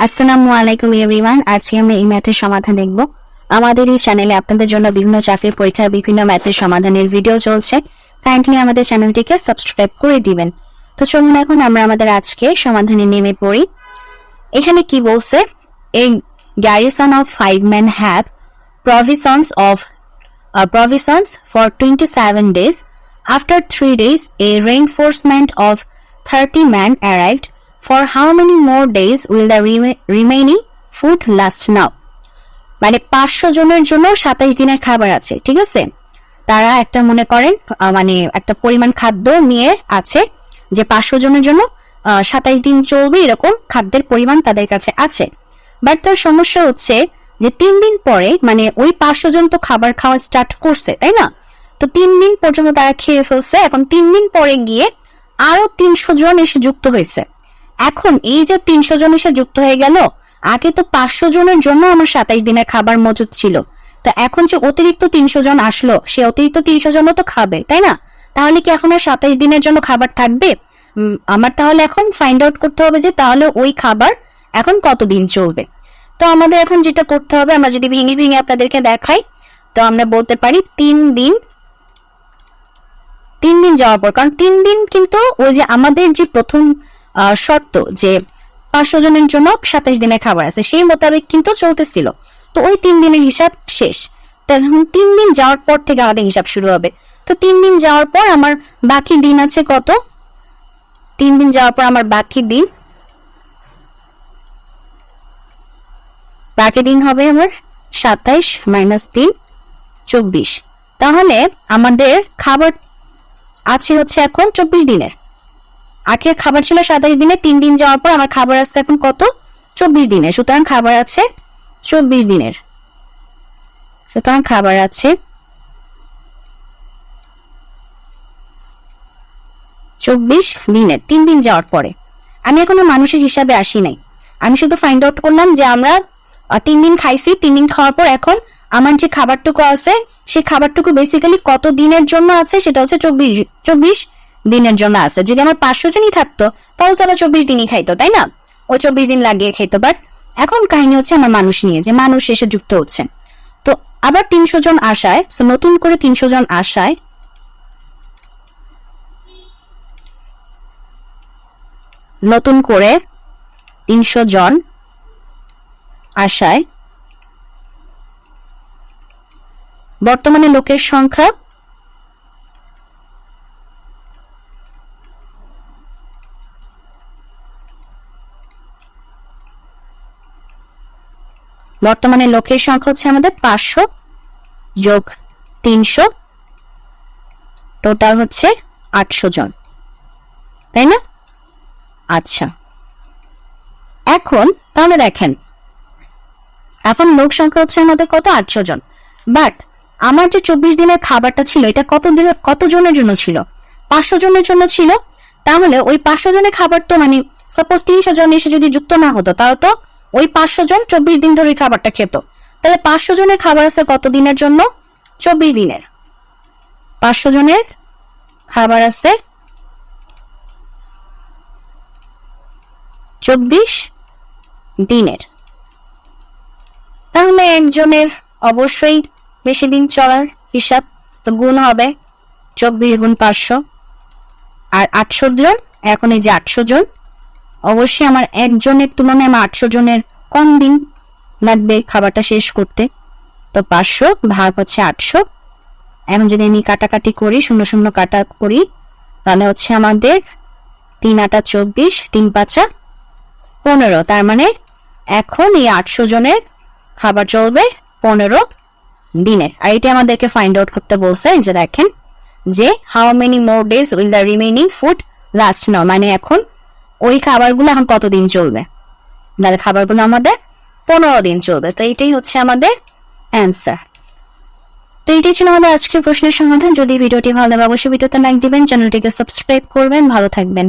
আসসালামু আলাইকুম এভরিওয়ান আজকে আমরা এই ম্যাথের সমাধান দেখব। আমাদের এই চ্যানেলে আপনাদের জন্য বিভিন্ন চাকরির পরীক্ষার বিভিন্ন ম্যাথের সমাধানের ভিডিও চলছে। কাইন্ডলি আমাদের চ্যানেলটিকে সাবস্ক্রাইব করে দিবেন। তো চলুন এখন আমরা আমাদের আজকে সমাধানে নেমে পড়ি। এখানে কি বলছে? এই garrison of five man have provisions of uh, provisions for 27 days. After three days, a reinforcement of 30 men arrived. How many more days will the rema- remaining food last now? মানে পাঁচশো জনের জন্য সাতাইশ দিনের খাবার আছে, ঠিক আছে? তারা একটা মনে করেন মানে একটা পরিমাণ খাদ্য নিয়ে আছে যে পাঁচশো জনের জন্য সাতাইশ দিন চলবে এরকম খাদ্যের পরিমাণ তাদের কাছে আছে। বাট তার সমস্যা হচ্ছে যে তিন দিন পরে মানে ওই পাঁচশো জন তো খাবার খাওয়া স্টার্ট করছে, তাই না? তো তিন দিন পর্যন্ত তারা খেয়ে ফেলছে, এখন তিন দিন পরে গিয়ে আরও তিনশো জন এসে যুক্ত হয়েছে। এখন এই যে তিনশো জন এসে যুক্ত হয়ে গেল, আগে তো পাঁচশো জনের জন্য আমার সাতাইশ দিনের খাবার মজুদ ছিল। তো এখন যে অতিরিক্ত তিনশো জন আসলো, সে অতিরিক্ত তিনশো জনও তো খাবে, তাই না? তাহলে কি এখন আর সাতাইশ দিনের জন্য খাবার থাকবে? আমার তাহলে এখন ফাইন্ড আউট করতে হবে যে তাহলে ওই খাবার এখন কতদিন চলবে। তো আমাদের এখন যেটা করতে হবে, আমরা যদি ভেঙে ভেঙে আপনাদেরকে দেখাই, তো আমরা বলতে পারি তিন দিন তিন দিন যাওয়ার পর, কারণ তিন দিন কিন্তু ওই যে আমাদের যে প্রথম শর্ত যে পাঁচশো জনের জন্য সাতাশ দিনের খাবার আছে, সেই মোতাবেক কিন্তু চলতেছিল। তো ওই তিন দিনের হিসাব শেষ। তো এখন তিন দিন যাওয়ার পর থেকে আমাদের হিসাব শুরু হবে। তো তিন দিন যাওয়ার পর আমার বাকি দিন আছে কত? তিন দিন যাওয়ার পর আমার বাকি দিন বাকি দিন হবে আমার সাতাইশ মাইনাস তিন, চব্বিশ। তাহলে আমাদের খাবার আছে হচ্ছে এখন চব্বিশ দিনের। আগে খাবার ছিল সাতাইশ দিনে, তিন দিন যাওয়ার পর আমার খাবার আছে এখন কত? চব্বিশ দিনের। সুতরাং খাবার আছে চব্বিশ দিনের। সুতরাং খাবার আছে চব্বিশ দিনের, তিন দিন যাওয়ার পরে। আমি এখনও মানুষের হিসাবে আসি নাই। আমি শুধু ফাইন্ড আউট করলাম যে আমরা তিন দিন খাইছি, তিন দিন খাওয়ার পর এখন আমার যে খাবারটুকু আছে, সেই খাবারটুকু বেসিক্যালি কত দিনের জন্য আছে সেটা হচ্ছে চব্বিশ চব্বিশ দিনের জন্য আছে। যদি আমার পাঁচশো জনই থাকতো, তাহলে তারা চব্বিশ দিনই খাইতো, তাই না? ও চব্বিশ দিন লাগিয়ে খাইতো বাট এখন কাহিনী হচ্ছে আমার মানুষ নিয়ে, যে মানুষ এসে যুক্ত হচ্ছে। তো আবার তিনশো জন আসায়, so নতুন করে তিনশো জন আসায়, নতুন করে তিনশো জন আসায়, বর্তমানে লোকের সংখ্যা বর্তমানে লোকের সংখ্যা হচ্ছে আমাদের পাঁচশো যোগ তিনশো। টোটাল হচ্ছে আটশো জন। তাই না? আচ্ছা। এখন তাহলে দেখেন, এখন লোক সংখ্যা হচ্ছে আমাদের কত? আটশো জন। বাট আমার যে চব্বিশ দিনের খাবারটা ছিল, এটা কত দিনের, কত জনের জন্য ছিল? পাঁচশো জনের জন্য ছিল। তাহলে ওই পাঁচশো জনের খাবার তো মানে সাপোজ তিনশো জন এসে যদি যুক্ত না হতো, তাহলে তো ওই পাঁচশো জন চব্বিশ দিন ধরে খাবারটা খেত। তাহলে পাঁচশো জনের খাবার আছে কত দিনের জন্য? চব্বিশ দিনের। পাঁচশো জনের খাবার আছে চব্বিশ দিনের। তাহলে একজনের অবশ্যই বেশি দিন চলার হিসাব তো গুণ হবে চব্বিশ গুণ পাঁচশো। আর আটশো জন, এখন এই যে আটশো জন অবশ্যই আমার একজনের তুলনায় আমার আটশো জনের কম দিন লাগবে খাবারটা শেষ করতে। তো পাঁচশো ভাগ হচ্ছে আটশো। এখন যদি আমি কাটাকাটি করি, শূন্য শূন্য কাটা করি, তাহলে হচ্ছে আমাদের তিন আটা চব্বিশ, তিন পাঁচা পনেরো। তার মানে এখন এই আটশো জনের খাবার চলবে পনেরো দিনের। আর এটা আমাদেরকে ফাইন্ড আউট করতে বলছে যে দেখেন যে how many more days will the remaining food last now মানে এখন ওই খাবারগুলো এখন কতদিন চলবে? তাহলে খাবারগুলো আমাদের পনেরো দিন চলবে। তো এটাই হচ্ছে আমাদের অ্যান্সার তো এটাই ছিল আমাদের আজকের প্রশ্নের সমাধান। যদি ভিডিওটি ভালো লাগে, অবশ্যই ভিডিওতে লাইক দিবেন, চ্যানেলটিকে সাবস্ক্রাইব করবেন। ভালো থাকবেন।